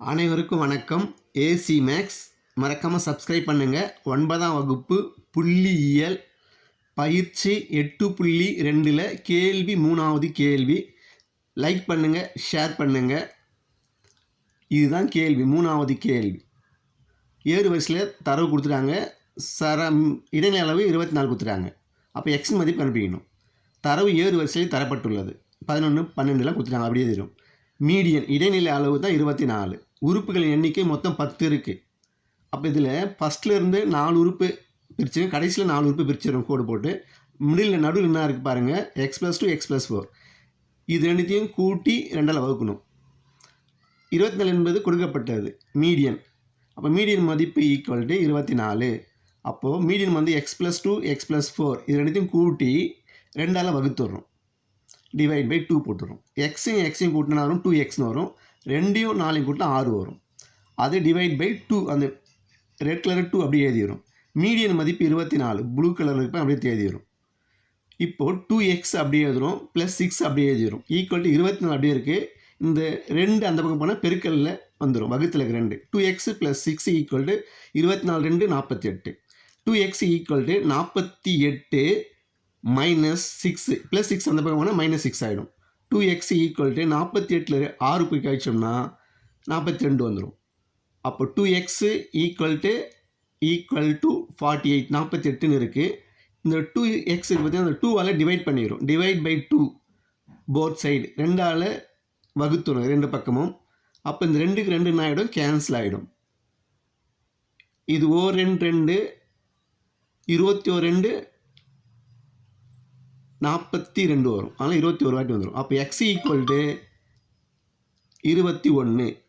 அனைவருக்கும் வணக்கம். AC maths மறக்காமல் சப்ஸ்கிரைப் பண்ணுங்கள் ஒன்பதாம் வகுப்பு புள்ளியியல். பயிற்சி எட்டு புள்ளி ரெண்டில் கேள்வி மூணாவது கேள்வி. லைக் பண்ணுங்கள் ஷேர் பண்ணுங்கள் இதுதான் கேள்வி மூணாவது கேள்வி. ஏழு வரிசையில் தரவு கொடுத்துட்டாங்க. சரம் இடைநிலை அளவு இருபத்தி நாலு கொடுத்துட்டாங்க. அப்போ எக்ஸ் மதிப்பு கண்டுபிடிக்கணும். தரவு ஏழு வரிசையில் தரப்பட்டுள்ளது. பதினொன்று பன்னெண்டுலாம் கொடுத்துட்டாங்க. அப்படியே தெரியும் மீடியன் இடைநிலை அளவு தான் இருபத்தி நாலு. உறுப்புகளின் எண்ணிக்கை மொத்தம் பத்து இருக்குது அப்போ இதில் ஃபஸ்ட்லேருந்து நாலு உறுப்பு பிரிச்சு கடைசியில் நாலு உறுப்பு பிரிச்சிடும் கோடு போட்டு. மிடில் நடுவில் என்ன இருக்குது பாருங்கள் x plus two x plus four இது ரெண்டுத்தையும் கூட்டி ரெண்டால் வகுக்கணும். இருபத்தி நாலு என்பது கொடுக்கப்பட்டது. மீடியன் அப்போ மீடியன் மதிப்பு ஈக்குவல் டு இருபத்தி நாலு அப்போது மீடியன் வந்து x plus two x plus four இது ரெண்டுத்தையும் கூட்டி ரெண்டால் வகுத்துடுறோம். டிவைட் பை டூ போட்டுரும் எக்ஸையும் எக்ஸையும் கூட்டினா வரும் டூ எக்ஸ்னு வரும். ரெண்டையும் நாலையும் கூட்டினா ஆறு வரும். அது டிவைட் பை டூ அந்த ரெட் கலர் டூ அப்படியே எழுதிடும் மீடியன் மதிப்பு இருபத்தி நாலு ப்ளூ கலர் இருப்பேன் அப்படியே எழுதிடும் இப்போது டூ எக்ஸ் அப்படியே எழுதுறோம் ப்ளஸ் சிக்ஸ் அப்படியே எழுதிடும் ஈக்குவல் டு இருபத்தி நாலு அப்படியே இருக்குது இந்த ரெண்டு அந்த பக்கம் போனால் பெருக்கல்ல வந்துடும் வகுத்தில் இருக்க ரெண்டு. Two x plus six equal to இருபத்தி நாலு ரெண்டு நாற்பத்தி எட்டு டூ எக்ஸ் ஈக்குவல் டு நாற்பத்தி எட்டு மைனஸ் சிக்ஸு ப்ளஸ் சிக்ஸ் அந்த பக்கம் போனால் மைனஸ் சிக்ஸ் ஆகிடும் டூ எக்ஸ் ஈக்குவல் டு நாற்பத்தி எட்டில் ஆறு போய் கழிச்சோம்னா நாற்பத்தி ரெண்டு வந்துடும் அப்போ two x equal to equal to forty eight நாற்பத்தி எட்டுன்னு இருக்குது இந்த டூ எக்ஸ் பார்த்தீங்கன்னா அந்த டூவால் டிவைட் பண்ணிடும் divide by two both side ரெண்டால் வகுத்துடும் ரெண்டு பக்கமும். அப்போ இந்த ரெண்டுக்கு ரெண்டு என்ன ஆகிடும் கேன்சல் ஆகிடும் இது ஓ ரெண்டு ரெண்டு இருபத்தி ஓ ரெண்டு நாற்பத்தி ரெண்டு வரும். ஆனால் இருபத்தி ஒரு வாட்டி வந்துடும் அப்போ எக்ஸ் ஈக்குவல் டு இருபத்தி ஒன்று